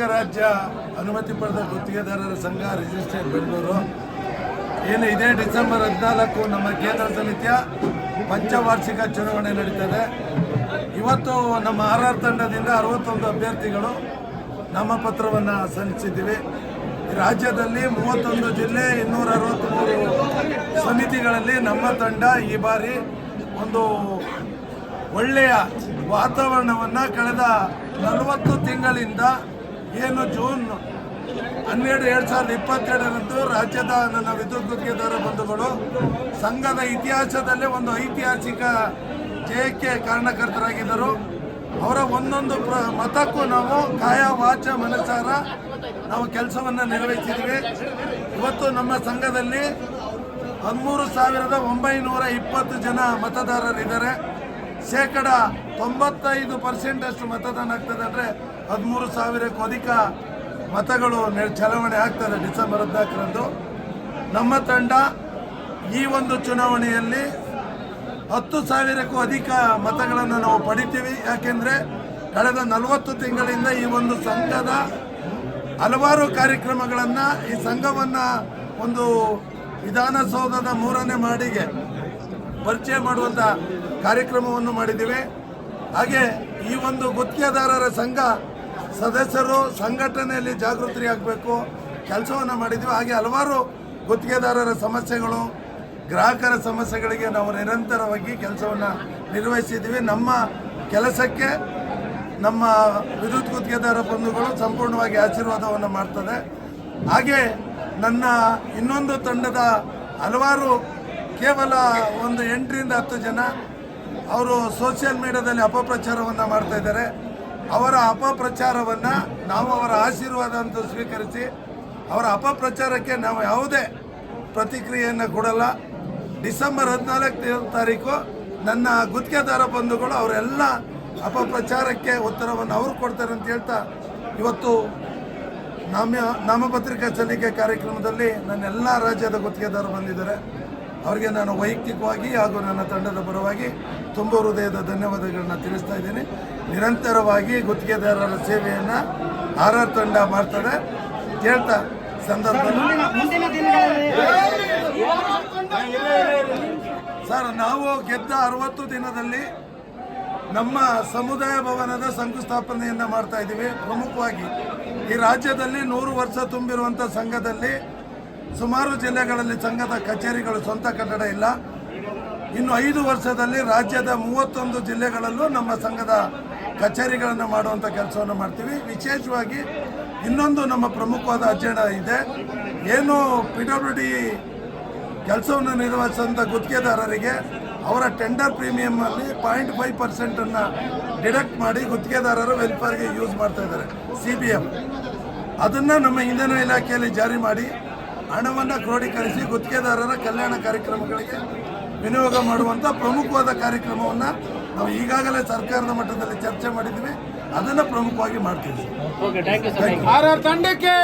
ಕರ್ನಾಟಕ ರಾಜ್ಯ ಅನುಮತಿ ಪಡೆದ ಗುತ್ತಿಗೆದಾರರ ಸಂಘ ರಿಜಿಸ್ಟ್ರೇರ್ ಬೆಂಗಳೂರು. ಏನು ಇದೇ ಡಿಸೆಂಬರ್ ಹದಿನಾಲ್ಕು ನಮ್ಮ ಕೇಂದ್ರ ಸಮಿತಿಯ ಪಂಚವಾರ್ಷಿಕ ಚುನಾವಣೆ ನಡೀತದೆ. ಇವತ್ತು ನಮ್ಮ ಆರ್ ಆರ್ ತಂಡದಿಂದ ಅರವತ್ತೊಂದು ಅಭ್ಯರ್ಥಿಗಳು ನಾಮಪತ್ರವನ್ನು ಸಲ್ಲಿಸಿದ್ದೀವಿ. ರಾಜ್ಯದಲ್ಲಿ ಮೂವತ್ತೊಂದು ಜಿಲ್ಲೆ ಇನ್ನೂರ ಅರವತ್ತ್ಮೂರು ಸಮಿತಿಗಳಲ್ಲಿ ನಮ್ಮ ತಂಡ ಈ ಬಾರಿ ಒಂದು ಒಳ್ಳೆಯ ವಾತಾವರಣವನ್ನು ಕಳೆದ ನಲವತ್ತು ತಿಂಗಳಿಂದ ಏನು ಜೂನ್ ಹನ್ನೆರಡು ಎರಡು ಸಾವಿರದ ಇಪ್ಪತ್ತೆರಡರಂದು ರಾಜ್ಯದ ನನ್ನ ವಿದ್ಯುತ್ ಗುತ್ತಿಗೆದಾರ ಬಂಧುಗಳು ಸಂಘದ ಇತಿಹಾಸದಲ್ಲೇ ಒಂದು ಐತಿಹಾಸಿಕ ಜಯಕ್ಕೆ ಕಾರಣಕರ್ತರಾಗಿದ್ದರು. ಅವರ ಒಂದೊಂದು ಪ್ರ ಮತಕ್ಕೂ ನಾವು ಕಾಯ ವಾಚ ಮನಸಾರ ನಾವು ಕೆಲಸವನ್ನು ನಿರ್ವಹಿಸಿದ್ವಿ ಇವತ್ತು ನಮ್ಮ ಸಂಘದಲ್ಲಿ ಹದಿಮೂರು ಸಾವಿರದ ಒಂಬೈನೂರ ಇಪ್ಪತ್ತು ಜನ ಮತದಾರರಿದ್ದಾರೆ. ಶೇಕಡ ತೊಂಬತ್ತೈದು ಪರ್ಸೆಂಟ್ ಅಷ್ಟು ಮತದಾನ ಆಗ್ತದೆ ಅಂದರೆ ಹದಿಮೂರು ಸಾವಿರಕ್ಕೂ ಅಧಿಕ ಮತಗಳು ಚಲಾವಣೆ ಆಗ್ತದೆ ಡಿಸೆಂಬರ್ ಹದಿನಾಲ್ಕರಂದು. ನಮ್ಮ ತಂಡ ಈ ಒಂದು ಚುನಾವಣೆಯಲ್ಲಿ ಹತ್ತು ಸಾವಿರಕ್ಕೂ ಅಧಿಕ ಮತಗಳನ್ನು ನಾವು ಪಡಿತೀವಿ. ಯಾಕೆಂದರೆ ಕಳೆದ ನಲವತ್ತು ತಿಂಗಳಿಂದ ಈ ಒಂದು ಸಂಘದ ಹಲವಾರು ಕಾರ್ಯಕ್ರಮಗಳನ್ನು ಈ ಸಂಘವನ್ನು ಒಂದು ವಿಧಾನಸೌಧದ ಮೂರನೇ ಮಾಡಿಗೆ ಪರಿಚಯ ಮಾಡುವಂಥ ಕಾರ್ಯಕ್ರಮವನ್ನು ಮಾಡಿದ್ದೀವಿ. ಹಾಗೆ ಈ ಒಂದು ಗುತ್ತಿಗೆದಾರರ ಸಂಘ ಸದಸ್ಯರು ಸಂಘಟನೆಯಲ್ಲಿ ಜಾಗೃತಿ ಆಗಬೇಕು ಕೆಲಸವನ್ನು ಮಾಡಿದ್ದೀವಿ. ಹಾಗೆ ಹಲವಾರು ಗುತ್ತಿಗೆದಾರರ ಸಮಸ್ಯೆಗಳು, ಗ್ರಾಹಕರ ಸಮಸ್ಯೆಗಳಿಗೆ ನಾವು ನಿರಂತರವಾಗಿ ಕೆಲಸವನ್ನು ನಿರ್ವಹಿಸಿದ್ದೀವಿ. ನಮ್ಮ ಕೆಲಸಕ್ಕೆ ನಮ್ಮ ವಿದ್ಯುತ್ ಗುತ್ತಿಗೆದಾರ ಬಂಧುಗಳು ಸಂಪೂರ್ಣವಾಗಿ ಆಶೀರ್ವಾದವನ್ನು ಮಾಡ್ತದೆ. ಹಾಗೆ ನನ್ನ ಇನ್ನೊಂದು ತಂಡದ ಹಲವಾರು ಕೇವಲ ಒಂದು ಎಂಟರಿಂದ ಹತ್ತು ಜನ ಅವರು ಸೋಷಿಯಲ್ ಮೀಡಿಯಾದಲ್ಲಿ ಅಪಪ್ರಚಾರವನ್ನು ಮಾಡ್ತಾ ಇದ್ದಾರೆ. ಅವರ ಅಪಪ್ರಚಾರವನ್ನು ನಾವು ಅವರ ಆಶೀರ್ವಾದ ಅಂತ ಸ್ವೀಕರಿಸಿ, ಅವರ ಅಪಪ್ರಚಾರಕ್ಕೆ ನಾವು ಯಾವುದೇ ಪ್ರತಿಕ್ರಿಯೆಯನ್ನು ಕೊಡಲ್ಲ. ಡಿಸೆಂಬರ್ ಹದಿನಾಲ್ಕನೇ ತಾರೀಕು ನನ್ನ ಗುತ್ತಿಗೆದಾರ ಬಂಧುಗಳು ಅವರೆಲ್ಲ ಅಪಪ್ರಚಾರಕ್ಕೆ ಉತ್ತರವನ್ನು ಅವರು ಕೊಡ್ತಾರೆ ಅಂತ ಹೇಳ್ತಾ, ಇವತ್ತು ನಾಮ್ಯ ನಾಮಪತ್ರಿಕಾ ಸಲ್ಲಿಕೆ ಕಾರ್ಯಕ್ರಮದಲ್ಲಿ ನನ್ನ ಎಲ್ಲ ರಾಜ್ಯದ ಗುತ್ತಿಗೆದಾರರು ಬಂದಿದ್ದಾರೆ. ಅವರಿಗೆ ನಾನು ವೈಯಕ್ತಿಕವಾಗಿ ಹಾಗೂ ನನ್ನ ತಂಡದ ಪರವಾಗಿ ತುಂಬ ಹೃದಯದ ಧನ್ಯವಾದಗಳನ್ನ ತಿಳಿಸ್ತಾ ಇದ್ದೀನಿ. ನಿರಂತರವಾಗಿ ಗುತ್ತಿಗೆದಾರರ ಸೇವೆಯನ್ನು ಆರ್ ಆರ್ ತಂಡ ಮಾಡ್ತದೆ. ಹೇಳ್ತಾ ಸಂದರ್ಭದಲ್ಲಿ ಮುಂದಿನ ದಿನಗಳಲ್ಲಿ ಸರ್ ನಾವು ಗೆದ್ದ ಅರವತ್ತು ದಿನದಲ್ಲಿ ನಮ್ಮ ಸಮುದಾಯ ಭವನದ ಶಂಕುಸ್ಥಾಪನೆಯನ್ನು ಮಾಡ್ತಾ ಇದ್ದೀವಿ. ಪ್ರಮುಖವಾಗಿ ಈ ರಾಜ್ಯದಲ್ಲಿ ನೂರು ವರ್ಷ ತುಂಬಿರುವಂಥ ಸಂಘದಲ್ಲಿ ಸುಮಾರು ಜಿಲ್ಲೆಗಳಲ್ಲಿ ಸಂಘದ ಕಚೇರಿಗಳು ಸ್ವಂತ ಕಟ್ಟಡ ಇಲ್ಲ. ಇನ್ನು ಐದು ವರ್ಷದಲ್ಲಿ ರಾಜ್ಯದ ಮೂವತ್ತೊಂದು ಜಿಲ್ಲೆಗಳಲ್ಲೂ ನಮ್ಮ ಸಂಘದ ಕಚೇರಿಗಳನ್ನು ಮಾಡುವಂಥ ಕೆಲಸವನ್ನು ಮಾಡ್ತೀವಿ. ವಿಶೇಷವಾಗಿ ಇನ್ನೊಂದು ನಮ್ಮ ಪ್ರಮುಖವಾದ ಅಜೆಂಡಾ ಇದೆ. ಏನು ಪಿ ಡಬ್ಲ್ಯೂ ಡಿ ಕೆಲಸವನ್ನು ನಿರ್ವಹಿಸಿದಂಥ ಗುತ್ತಿಗೆದಾರರಿಗೆ ಅವರ ಟೆಂಡರ್ ಪ್ರೀಮಿಯಮಲ್ಲಿ ಪಾಯಿಂಟ್ ಫೈವ್ ಪರ್ಸೆಂಟನ್ನು ಡಿಡಕ್ಟ್ ಮಾಡಿ ಗುತ್ತಿಗೆದಾರರು ವೆಲ್ಫೇರ್ಗೆ ಯೂಸ್ ಮಾಡ್ತಾ ಇದ್ದಾರೆ. ಸಿ ಬಿ ಎಂ ಅದನ್ನು ನಮ್ಮ ಇಂಧನ ಇಲಾಖೆಯಲ್ಲಿ ಜಾರಿ ಮಾಡಿ ಹಣವನ್ನು ಕ್ರೋಢೀಕರಿಸಿ ಗುತ್ತಿಗೆದಾರರ ಕಲ್ಯಾಣ ಕಾರ್ಯಕ್ರಮಗಳಿಗೆ ವಿನಿಯೋಗ ಮಾಡುವಂಥ ಪ್ರಮುಖವಾದ ಕಾರ್ಯಕ್ರಮವನ್ನು ನಾವು ಈಗಾಗಲೇ ಸರ್ಕಾರದ ಮಟ್ಟದಲ್ಲಿ ಚರ್ಚೆ ಮಾಡಿದ್ದೀವಿ ಅದನ್ನು ಪ್ರಮುಖವಾಗಿ ಮಾಡ್ತಿದ್ದೀವಿ okay thank you sir R R ತಂಡಕ್ಕೆ!